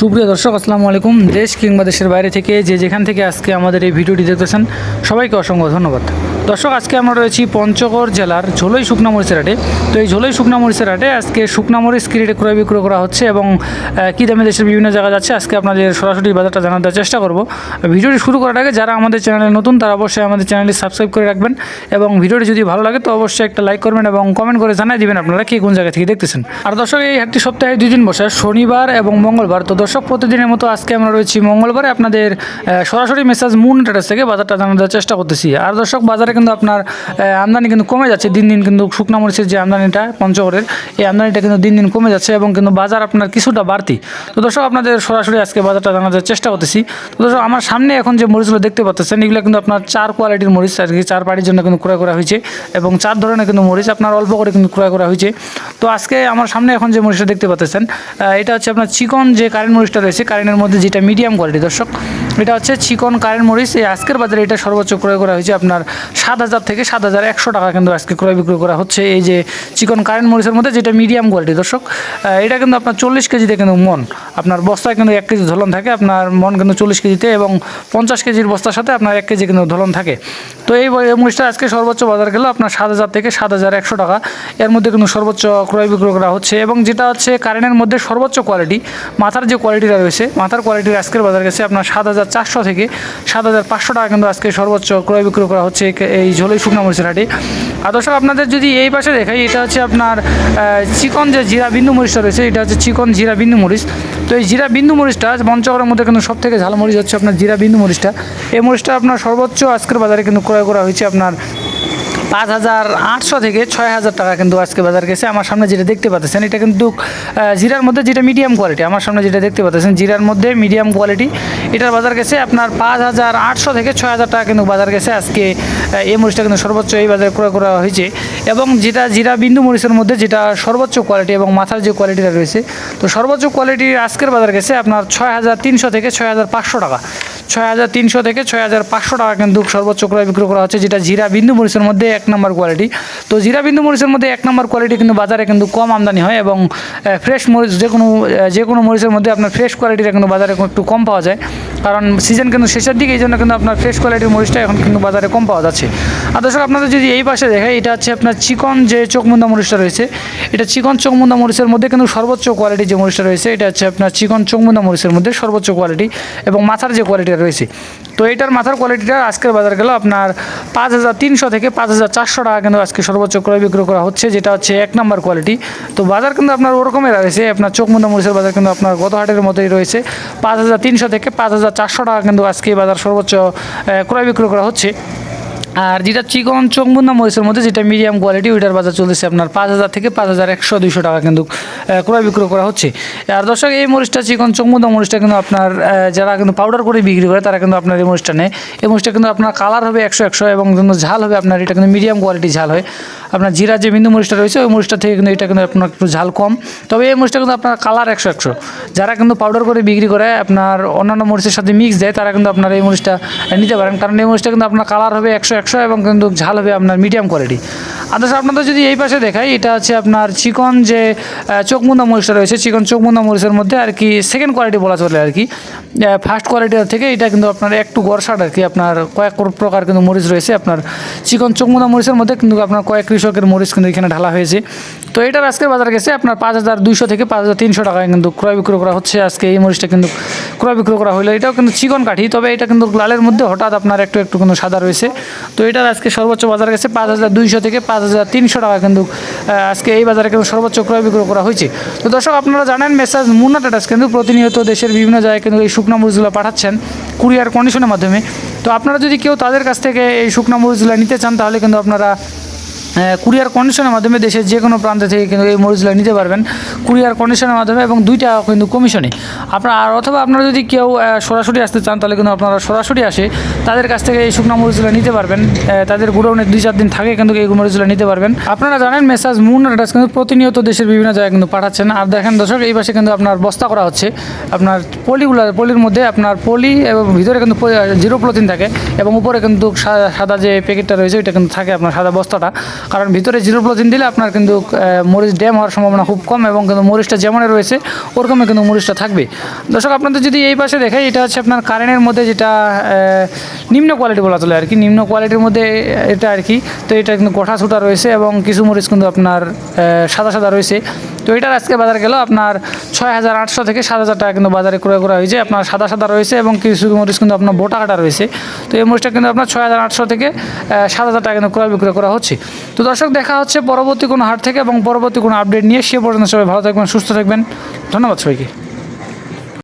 সুপ্রিয় দর্শক, আসসালামু আলাইকুম। দেশ কিংবা দেশের বাইরে থেকে যে যেখান থেকে আজকে আমাদের এই ভিডিওটি দেখতেছেন, সবাইকে অসংখ্য ধন্যবাদ। দর্শক, আজকে আমরা রয়েছি পঞ্চগড় জেলার ঝোলই শুকনা মরিচের হাটে। তো এই ঝোলই শুকনা মরিচের হাটে আজকে শুকনা মরিচ কিরেটে ক্রয় বিক্রয় করা হচ্ছে এবং কী দামে দেশের বিভিন্ন জায়গা যাচ্ছে আজকে আপনাদের সরাসরি বাজারটা জানার চেষ্টা করব। ভিডিওটি শুরু করার আগে যারা আমাদের চ্যানেলে নতুন, তারা অবশ্যই আমাদের চ্যানেলটি সাবস্ক্রাইব করে রাখবেন এবং ভিডিওটি যদি ভালো লাগে তো অবশ্যই একটা লাইক করবেন এবং কমেন্ট করে জানাই দিবেন আপনারা কে কোন জায়গা থেকে দেখতেছেন। আর দর্শক, এই হাটটি সপ্তাহে দুই দিন বসে, শনিবার এবং মঙ্গলবার। তো দর্শক, প্রতিদিনের মতো আজকে আমরা রয়েছি মঙ্গলবারে। আপনাদের সরাসরি মেসেজ মুন ট্রেডার্স থেকে বাজারটা জানানোর চেষ্টা করতেছি। আর দর্শক, বাজারে কিন্তু আপনার আমদানি কিন্তু কমে যাচ্ছে। দিন দিন কিন্তু শুকনা মরিচের যে আমদানিটা, পঞ্চগড়ের, এই আমদানিটা কিন্তু দিন দিন কমে যাচ্ছে এবং কিন্তু বাজার আপনার কিছুটা বাড়তি। তো দর্শক, আপনাদের সরাসরি আজকে বাজারটা জানানোর চেষ্টা করতেছি। তো দর্শক, আমার সামনে এখন যে মরিচগুলো দেখতে পাচ্ছেন এগুলো কিন্তু আপনার চার কোয়ালিটির মরিচ, আর কি চার পাড়ির জন্য কিন্তু ক্রয় করা হয়েছে এবং চার ধরনের কিন্তু মরিচ আপনার অল্প করে কিন্তু ক্রয় করা হয়েছে। তো আজকে আমার সামনে এখন যে মরিচটা দেখতে পাচ্ছেন এটা হচ্ছে আপনার চিকন যে কারেন্ট মরিচটা রয়েছে, কারেন্টের মধ্যে যেটা মিডিয়াম কোয়ালিটি দর্শক, এটা হচ্ছে চিকন কারেন্ট মরিচ। এই আজকের বাজারে এটা সর্বোচ্চ ক্রয় করা হয়েছে আপনার সাত হাজার থেকে সাত হাজার একশো টাকা কিন্তু আজকে ক্রয় বিক্রয় করা হচ্ছে। এই যে চিকন কারেন্ট মরিচের মধ্যে যেটা মিডিয়াম কোয়ালিটি দর্শক এটা কিন্তু আপনার চল্লিশ কেজিতে কিন্তু মন। আপনার বস্তায় কিন্তু এক কেজি ধলন থাকে, আপনার মন কিন্তু চল্লিশ কেজিতে এবং পঞ্চাশ কেজির বস্তার সাথে আপনার এক কেজি কিন্তু ধলন থাকে। তো এই মরিচটা আজকে সর্বোচ্চ বাজার গেল আপনার সাত হাজার থেকে সাত হাজার একশো টাকা। এর মধ্যে কিন্তু সর্বোচ্চ ক্রয় বিক্রয় করা হচ্ছে এবং যেটা হচ্ছে কারেন্টের মধ্যে সর্বোচ্চ কোয়ালিটি মাথার যে কোয়ালিটিটা রয়েছে, মাথার কোয়ালিটির আজকের বাজার গেছে আপনার সাত হাজার চারশো থেকে সাত হাজার পাঁচশো টাকা কিন্তু আজকে সর্বোচ্চ ক্রয় বিক্রয় করা হচ্ছে। এই- ঝোলই শুকনো মরিচের আর দর্শক, আপনাদের যদি এই পাশে দেখাই, এটা হচ্ছে আপনার চিকন যে জিরা বিন্দু মরিচটা রয়েছে, এটা হচ্ছে চিকন জিরা বিন্দু মরিচ। তো এই জিরা বিন্দু মরিচটা পঞ্চগড়ের মধ্যে কিন্তু সব থেকে ঝাল মরিচ হচ্ছে আপনার জিরা বিন্দু মরিচটা। এই মরিচটা আপনার সর্বোচ্চ আজকের বাজারে কিন্তু ক্রয় করা হয়েছে আপনার পাঁচ হাজার আটশো থেকে ছয় হাজার টাকা কিন্তু আজকে বাজার গেছে। আমার সামনে যেটা দেখতে পাচ্ছেন, এটা কিন্তু জিরার মধ্যে যেটা মিডিয়াম কোয়ালিটি আমার সামনে যেটা দেখতে পাচ্ছেন, জিরার মধ্যে মিডিয়াম কোয়ালিটি এটার বাজার গেছে আপনার পাঁচ হাজার আটশো থেকে ছয় হাজার টাকা কিন্তু বাজার গেছে আজকে এই মরিচটা কিন্তু সর্বোচ্চ এই বাজারে ক্রয় করা হয়েছে। এবং যেটা জিরা বিন্দু মরিচের মধ্যে যেটা সর্বোচ্চ কোয়ালিটি এবং মাথার যে কোয়ালিটিটা রয়েছে, তো সর্বোচ্চ কোয়ালিটির আজকের বাজার গেছে আপনার ছয় হাজার তিনশো থেকে ছয় হাজার পাঁচশো টাকা। ছয় হাজার তিনশো থেকে ছয় হাজার পাঁচশো টাকা কিন্তু সর্বোচ্চ ক্রয় বিক্রয় করা হচ্ছে, যেটা জিরা বিন্দু মরিচের মধ্যে এক নম্বর কোয়ালিটি তো জিরা বিন্দু মরিচের মধ্যে এক নম্বর কোয়ালিটি কিন্তু বাজারে কিন্তু কম আমদানি হয় এবং ফ্রেশ মরিচ যে কোনো যে কোনো মরিচের মধ্যে আপনার ফ্রেশ কোয়ালিটিটা কিন্তু বাজারে একটু কম পাওয়া যায়। কারণ সিজন কিন্তু শেষের দিকে এই জন্য কিন্তু আপনার ফ্রেশ কোয়ালিটির মরিচটা এখন কিন্তু বাজারে কম পাওয়া যাচ্ছে। আর দর্শক, আপনাদের যদি এই পাশে দেখায় এটা হচ্ছে আপনার চিকন যে চোখমুন্দা মরিচটা রয়েছে, এটা চিকন চোখমুন্দা মরিচের মধ্যে কিন্তু সর্বোচ্চ কোয়ালিটি যে মরিচটা রয়েছে, এটা হচ্ছে আপনার চিকন চোখমুন্দা মরিচের মধ্যে সর্বোচ্চ কোয়ালিটি এবং মাথার যে কোয়ালিটিটা রয়েছে। তো এটার মাথার কোয়ালিটিটা আজকের বাজার গেল আপনার পাঁচ হাজার তিনশো থেকে পাঁচ হাজার চারশো টাকা কিন্তু আজকে সর্বোচ্চ ক্রয় বিক্রয় করা হচ্ছে, যেটা হচ্ছে এক নম্বর কোয়ালিটি তো বাজার কিন্তু আপনার ওরকমের রয়েছে, আপনার চোখমুন্দা মরিচের বাজার কিন্তু আপনার গত হাটের মতোই রয়েছে, পাঁচ হাজার তিনশো থেকে পাঁচ হাজার চারশো টাকা কিন্তু আজকে বাজার সর্বোচ্চ ক্রয় বিক্রয় করা হচ্ছে। আর যেটা চিকন চোখবুন্দা মরিচের মধ্যে, যেটা মিডিয়াম কোয়ালিটি ওইটার বাজার চলতেছে আপনার পাঁচ হাজার থেকে পাঁচ হাজার একশো দুইশো টাকা কিন্তু ক্রয় বিক্রয় করা হচ্ছে। আর দর্শক, এই মরিচটা চিকন চোখবুন্দা মরিচটা কিন্তু আপনার যারা কিন্তু পাউডার করে বিক্রি করে, তারা কিন্তু আপনার এই মরিচটা নেয়। এই মরিচটা কিন্তু আপনার কালার হবে একশো একশো এবং কিন্তু ঝাল হবে আপনার, এটা কিন্তু মিডিয়াম কোয়ালিটি ঝাল হয়। আপনার জিরা যে বিন্দু মরিচটা রয়েছে, ওই মরিচটা থেকে কিন্তু এটা কিন্তু আপনার একটু ঝাল কম। তবে এই মরিচটা কিন্তু আপনার কালার একশো একশো। যারা কিন্তু পাউডার করে বিক্রি করে, আপনার অন্যান্য মরিচের সাথে মিক্স দেয়, তারা কিন্তু আপনার এই মরিচটা নিতে পারেন। কারণ এই মরিচটা কিন্তু আপনার কালার হবে একশো একশো এবং কিন্তু ঝাল হবে আপনার মিডিয়াম কোয়ালিটি আদার্স আপনাদের যদি এই পাশে দেখাই, এটা হচ্ছে আপনার চিকন যে চোখমুন্দা মরিচটা রয়েছে, চিকন চোখমুন্দা মরিচের মধ্যে আর কি সেকেন্ড কোয়ালিটি বলা চলে আর কি। ফার্স্ট কোয়ালিটির থেকে এটা কিন্তু আপনার একটু গরসাট আর কি, আপনার কয়েক প্রকার কিন্তু মরিচ রয়েছে, আপনার চিকন চোখমুন্দা মরিচের মধ্যে কিন্তু আপনার কয়েক কৃষকের মরিচ কিন্তু এখানে ঢালা হয়েছে। তো এটার আজকের বাজার গেছে, আপনার পাঁচ হাজার দুইশো থেকে পাঁচ হাজার তিনশো টাকায় কিন্তু ক্রয় বিক্রয় করা হচ্ছে। আজকে এই মরিচটা কিন্তু ক্রয় বিক্রয় করা হলো। এটাও কিন্তু চিকন কাঠি, তবে এটা কিন্তু লালের মধ্যে হঠাৎ আপনার একটু একটু কিন্তু সাদা রয়েছে। তো এটার আজকে সর্বোচ্চ বাজার গেছে পাঁচ হাজার দুইশো থেকে পাঁচ হাজার তিনশো টাকা কিন্তু আজকে এই বাজারে কিন্তু সর্বোচ্চ ক্রয় বিক্রয় করা হয়েছে। তো দর্শক, আপনারা জানেন, মেসাজ মুন্না টাটাস কিন্তু প্রতিনিয়ত দেশের বিভিন্ন জায়গায় কিন্তু এই শুকনা মরিচগুলো পাঠাচ্ছেন কুরিয়ার কন্ডিশনের মাধ্যমে। তো আপনারা যদি কেউ তাদের কাছ থেকে এই শুকনা মরিচগুলো নিতে চান, তাহলে কিন্তু আপনারা কুরিয়ার কন্ডিশনের মাধ্যমে দেশের যে কোনো প্রান্ত থেকে কিন্তু এই মরিচগুলো নিতে পারবেন। কুরিয়ার কন্ডিশনের মাধ্যমে এবং দুইটা কিন্তু কমিশনে আপনার আর অথবা আপনারা যদি কেউ সরাসরি আসতে চান, তাহলে কিন্তু আপনারা সরাসরি আসে তাদের কাছ থেকে এই শুকনো মরিচগুলো নিতে পারবেন। তাদের গুডাউনে দুই চার দিন থাকে কিন্তু এই মরিচগুলো নিতে পারবেন। আপনারা জানেন, মেসাজ মুন অ্যাড্রেস কিন্তু প্রতিনিয়ত দেশের বিভিন্ন জায়গায় কিন্তু পাঠাচ্ছেন। আর দেখেন দর্শক, এই পাশে কিন্তু আপনার বস্তা করা হচ্ছে। আপনার পলিগুলো, পলির মধ্যে আপনার পলি এবং ভিতরে কিন্তু জিরো প্রোটিন থাকে এবং উপরে কিন্তু সাদা যে প্যাকেটটা রয়েছে, ওইটা কিন্তু থাকে আপনার সাদা বস্তাটা। কারণ ভিতরে জিরো প্রোটিন দিলে আপনার কিন্তু মরিচ ড্যাম হওয়ার সম্ভাবনা খুব কম এবং কিন্তু মরিচটা যেমন রয়েছে, ওরকমই কিন্তু মরিচটা থাকবে। দর্শক, আপনাদের যদি এই পাশে দেখে এটা হচ্ছে আপনার কারেন্টের মধ্যে যেটা নিম্ন কোয়ালিটি বলা চলে আর কি, নিম্ন কোয়ালিটির মধ্যে এটা আর কি, তো এটা কিন্তু গোঠা ছুটা রয়েছে এবং কিছু মরিচ কিন্তু আপনার সাদা সাদা রয়েছে। তো এটার আজকে বাজার গেল আপনার ছয় হাজার আটশো থেকে সাত হাজার টাকা কিন্তু বাজারে ক্রয় করা হয়েছে। আপনার সাদা সাদা রয়েছে এবং কিছু মরিচ কিন্তু আপনার বোটা কাটা রয়েছে। তো এই মরিচটা কিন্তু আপনার ছয় হাজার আটশো থেকে সাত হাজার টাকা কিন্তু ক্রয় বিক্রয় করা হচ্ছে। তো দর্শক, দেখা হচ্ছে পরবর্তী কোনো হাট থেকে এবং পরবর্তী কোনো আপডেট নিয়ে। সে পর্যন্ত সবাই ভালো থাকবেন, সুস্থ থাকবেন। ধন্যবাদ সবাইকে।